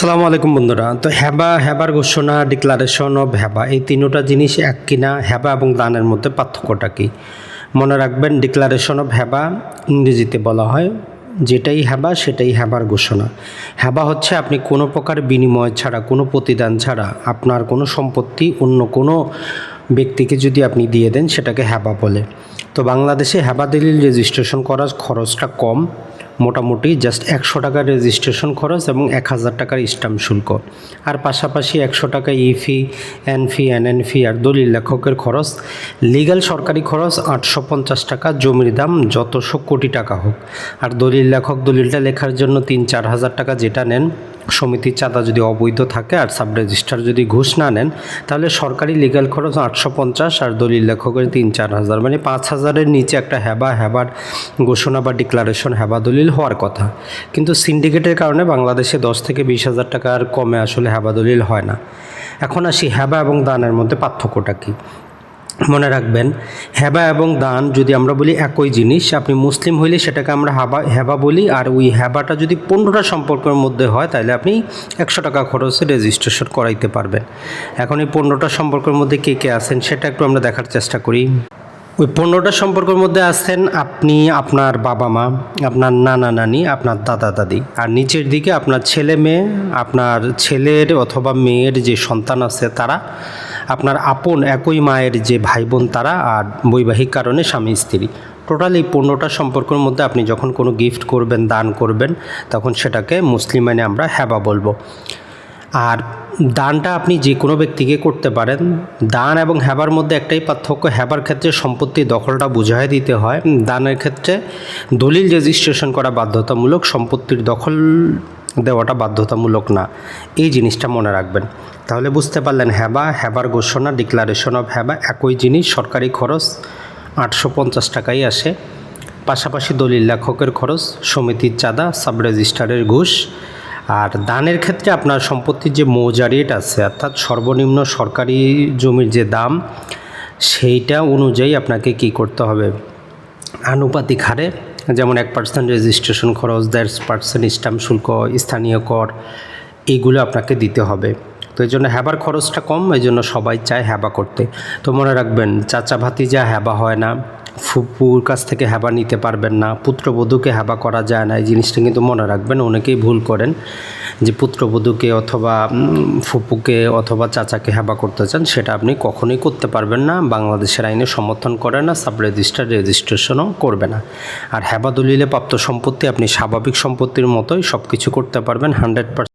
আসসালামু আলাইকুম বন্ধুরা। তো হ্যাবা, হ্যাবার ঘোষণা ডিক্লারেশন অফ হ্যাবা, এই তিনোটা জিনিস এক কিনা, হ্যাবা এবং দানের মধ্যে পার্থক্যটা কী? মনে রাখবেন ডিক্লারেশন অফ হ্যাবা ইংরেজিতে বলা হয়, যেটাই হ্যাবা, সেটাই হ্যাবার ঘোষণা। হ্যাবা হচ্ছে আপনি কোনো প্রকার বিনিময় ছাড়া, কোনো প্রতিদান ছাড়া আপনার কোনো সম্পত্তি অন্য কোনো ব্যক্তিকে যদি আপনি দিয়ে দেন, সেটাকে হ্যাবা বলে। তো বাংলাদেশে হ্যাবা দলিল রেজিস্ট্রেশন করার খরচটা কম। মোটামুটি জাস্ট একশো টাকার রেজিস্ট্রেশন খরচ এবং এক হাজার টাকার স্টাম্প শুল্ক। আর পাশাপাশি একশো টাকা e fee N fee N N fee আর দলিল লেখকের খরচ। লিগাল সরকারি খরচ আটশো পঞ্চাশ টাকা, জমির দাম যতশো কোটি টাকা হোক। আর দলিল লেখক দলিলটা লেখার জন্য তিন চার হাজার টাকা যেটা নেন সমিতির চাঁদা যদি অবৈধ থাকে আর সাব রেজিস্ট্রার যদি ঘুষ না নেন, তাহলে সরকারি লিগাল খরচ আটশো পঞ্চাশ আর দলিল লেখকের তিন চার হাজার। মানে পাঁচ হাজারের নিচে একটা হ্যাবা, হ্যাবার ঘোষণা বা ডিক্লারেশন হ্যাবা, দলিল হওয়ার কথা। কিন্তু সিন্ডিকেটের কারণে বাংলাদেশে দশ থেকে বিশ হাজার টাকার কমে আসলে হ্যাবা, দলিল হয় না। এখন আসি হ্যাবা এবং দানের মধ্যে পার্থক্যটা কী? মনে রাখবেন, হেবা এবং দান যদি আমরা বলি একই জিনিস, আপনি মুসলিম হইলে সেটাকে আমরা হাবা, হেবা বলি, আর ওই হেবাটা যদি পনেরোটা সম্পর্কের মধ্যে হয়, তাহলে আপনি একশো টাকা খরচে রেজিস্ট্রেশন করাইতে পারবেন। এখন এই পনেরোটা সম্পর্কের মধ্যে কে কে আছেন, সেটা একটু আমরা দেখার চেষ্টা করি। ওই পনেরোটা সম্পর্কের মধ্যে আছেন আপনি, আপনার বাবা মা, আপনার নানা নানি, আপনার দাদা দাদি। আর নিচের দিকে আপনার ছেলে মেয়ে, আপনার ছেলের অথবা মেয়ের যে সন্তান আছে তারা আপনার আপন একই মায়ের যে ভাই বোন তারা আর বৈবাহিক কারণে স্বামী স্ত্রী। টোটাল এই পনেরোটা সম্পর্কের মধ্যে আপনি যখন কোনো গিফট করবেন, দান করবেন, তখন সেটাকে মুসলিম মানে আমরা হ্যাবা বলব। আর দানটা আপনি যে কোনো ব্যক্তিকে করতে পারেন। দান এবং হ্যাবার মধ্যে একটাই পার্থক্য হ্যাবার ক্ষেত্রে সম্পত্তি দখলটা বুঝাই দিতে হয়। দানের ক্ষেত্রে দলিল রেজিস্ট্রেশন করা বাধ্যতামূলক সম্পত্তির দখল দেওয়াটা বাধ্যতামূলক না। এই জিনিসটা মনে রাখবেন। তাহলে বুঝতে পারলেন হ্যাবা, হ্যাবার ঘোষণা ডিক্লারেশন অফ হ্যাবা, একই জিনিস, সরকারি খরচ আটশো পঞ্চাশ টাকাই আসে। পাশাপাশি দলিল লেখকের খরচ, সমিতির চাঁদা সাব রেজিস্ট্রারের ঘুষ। আর দানের ক্ষেত্রে আপনার সম্পত্তির যে মৌজা রেট আছে, অর্থাৎ সর্বনিম্ন সরকারি জমির যে দাম, সেইটা অনুযায়ী আপনাকে কি করতে হবে? আনুপাতিক হারে যেমন এক পার্সেন্ট রেজিস্ট্রেশন খরচ, দেড় পার্সেন্ট স্ট্যাম্প শুল্ক, স্থানীয় কর এইগুলো আপনাকে দিতে হবে। তো এই জন্য হ্যাবার খরচটা কম, এই জন্য সবাই চায় হ্যাবা করতে। তো মনে রাখবেন, চাচা ভাতি যা হ্যাবা হয় না, ফুপুর কাছ থেকে হ্যাবা নিতে পারবেন না, পুত্রবধূকে হ্যাবা করা যায় না, এই জিনিসটা কিন্তু মনে রাখবেন, অনেকেই ভুল করেন। যে পুত্রবধূকে অথবা ফুপুকে অথবা চাচাকে হেবা করতে চান, সেটা আপনি কখনোই করতে পারবেন না। বাংলাদেশের আইনে সমর্থন করে না সাব রেজিস্টার রেজিস্ট্রেশনও করবে না। আর হেবা দলিলে প্রাপ্ত সম্পত্তি আপনি স্বাভাবিক সম্পত্তির মতোই সব কিছু করতে পারবেন, হান্ড্রেড